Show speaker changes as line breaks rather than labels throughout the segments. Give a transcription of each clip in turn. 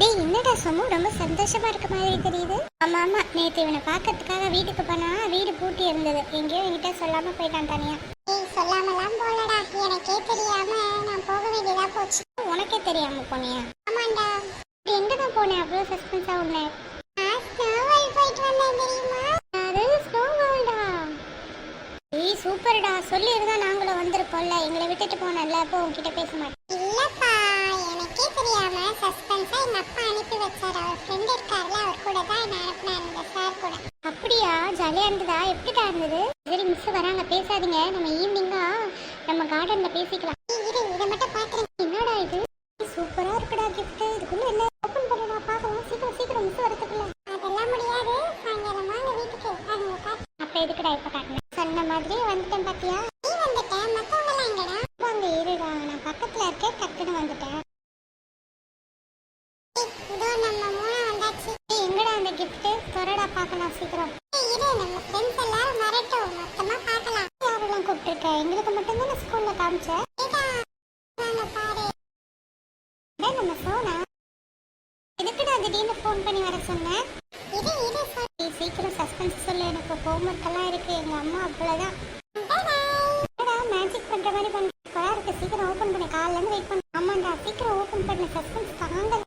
டேய் என்னடா சமு? ரொம்ப சந்தோஷமா இருக்க மாதிரி தெரியுது. ஆமா ஆமா. நேத்து இவனை பார்க்கறதுக்காக வீட்டுக்கு போனா வீடு பூட்டி இருந்தது. எங்கேயோ என்கிட்ட சொல்லாம போயிட்டான் தனியா.
ஏய் சொல்லாமலாம் போலடா. எனக்கே தெரியாம நான் போக வேண்டியதா போச்சு.
உனக்கே தெரியாம போனியா?
ஆமாண்டா.
எங்க தான் போனேன் அவ்வளோ சஸ்பென்ஸா ஏய் சூப்பர்டா சொல்லி இருந்தா நாங்களும் வந்திருப்போம்ல. எங்களை விட்டுட்டு போனல அப்போ உன்கிட்ட பேச மாட்டேன்
இல்லப்பா எனக்கே தெரியாம சஸ்பென்ஸா எங்க அப்பா அனுப்பி வச்சாரு. அவர் ஃப்ரெண்ட் இருக்கார்ல அவர் கூட தான் என்ன அனுப்புனாரு இந்த சார் கூட.
அப்படியா? ஜாலியா இருந்ததா? எப்படிடா இருந்தது? சரி மிஸ் வராங்க. பேசாதீங்க. நம்ம ஈவினிங்கா நம்ம கார்டன்ல பேசிக்கலாம்.
இரு இதை மட்டும் பாக்குறேன்
என்னடா இது? சூப்பரா இருக்குடா gift. இதுக்குள்ள என்ன? ஓபன் பண்ணுடா பார்க்கலாம். சீக்கிரம் சீக்கிரம் மிஸ் வரதுக்குள்ள
அதெல்லாம் முடியாது. சாயங்காலம் வாங்க வீட்டுக்கு. அதுங்க காட்டு
அப்ப எதுக்குடா இப்ப காட்டுனேன் சொன்ன மாதிரியே வந்துட்டேன் பாத்தியா?
நீ வந்துட்டேன் மத்தவங்க எல்லாம் எங்கடா?
அங்க இருடா. நான் பக்கத்துல இருக்கேன் டக்குன்னு வந்துட்டேன்
ஏய், இதோ நம்ம மூணா வந்தாச்சு
ஏய், கிஃப்ட்டு தொடடா பார்க்கலாம் சீக்கிரம்.
இது நம்ம ஃப்ரெண்ட்ஸ் எல்லாரும் வரட்டும். மொத்தமா பார்க்கலாம்.
யாரெல்லாம் கூப்பிட்டுருக்க? எங்களுக்கு மட்டும் தான் ஸ்கூல்ல காமிச்ச?
பாரு.
அடே, நம்ம சோனா எதுக்குடா திடீர்னு ஃபோன் பண்ணி வர சொன்னேன்
இது
இது சீக்கிரம் சஸ்பென்ஸ் சொல்லு. எனக்கு ஹோம்ஒர்க் எல்லாம் இருக்கு. எங்க அம்மா அவ்வளவுதான். மேஜிக் பண்ற மாதிரி பண்ண சூப்பரா இருக்கு. சீக்கிரம் ஓபன் பண்ணி. காலைல இருந்து வெயிட் பண்ண. ஆமாண்டா சீக்கிரம் ஓபன் பண்ணு. சஸ்பென்ஸ் தாங்க.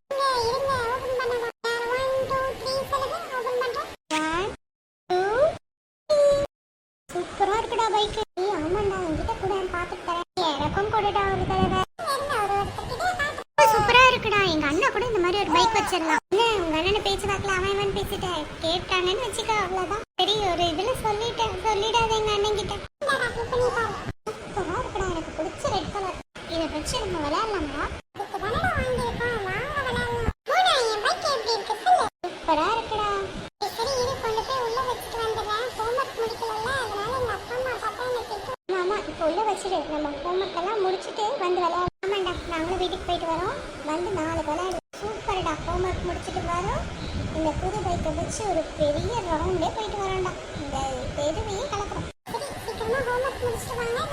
சூப்பரா இருக்குடா பைக் ஏய் ஆமாண்டா என்கிட்ட கூட பார்த்துட்டு தரேன். எனக்கும் கொடுடா ஒரு தடவை
காட்டு
சூப்பரா இருக்குடா. எங்க அண்ணா கூட இந்த மாதிரி ஒரு பைக் வச்சிடலாம். என்ன உங்க அண்ணன் பேச்சு வாக்கல அவன் இவன் பேசிட்டேன் கேட்டாங்கன்னு வச்சுக்க அவ்வளவுதான். சரி ஒரு இதுல சொல்லிட்டேன். சொல்லிடாத எங்க அண்ணன் கிட்ட. சூப்பரா இருக்குடா. எனக்கு பிடிச்ச ரெட் கலர் இதை வச்சு நம்ம விளையாடலாமா?
இதுக்கு தானடா வாங்கியிருக்கோம் வாங்க விளையாடலாம் மூணா என் பைக் எப்படி இருக்கு சொல்லு
சூப்பரா இருக்குடா
சரி, சரி இரு கொண்டு போய் உள்ள வச்சுட்டு வந்துடுறேன் ஹோம்ஒர்க் முடிக்கலல்ல அதனால எங்க அப்பா அம்மா பார்த்தா என்ன திட்டு
ஆமா இப்போ உள்ள வச்சிடு நம்ம ஹோம்ஒர்க் எல்லாம் முடிச்சிட்டு வந்து விளையாடலாம் ஆமாண்டா நாங்களும் வீட்டுக்கு போயிட்டு வரோம். வந்து நாளைக்கு விளையாடு சூப்பர்டா ஹோம்ஒர்க் முடிச்சிட்டு வரோம். இந்த புது பைக்கை வச்சு ஒரு பெரிய ரவுண்டே போயிட்டு வரோம்டா. இந்த தெருவையே கலக்குறோம்.
சீக்கிரமா ஹோம்ஒர்க் முடிச்சுட்டு வாங்க.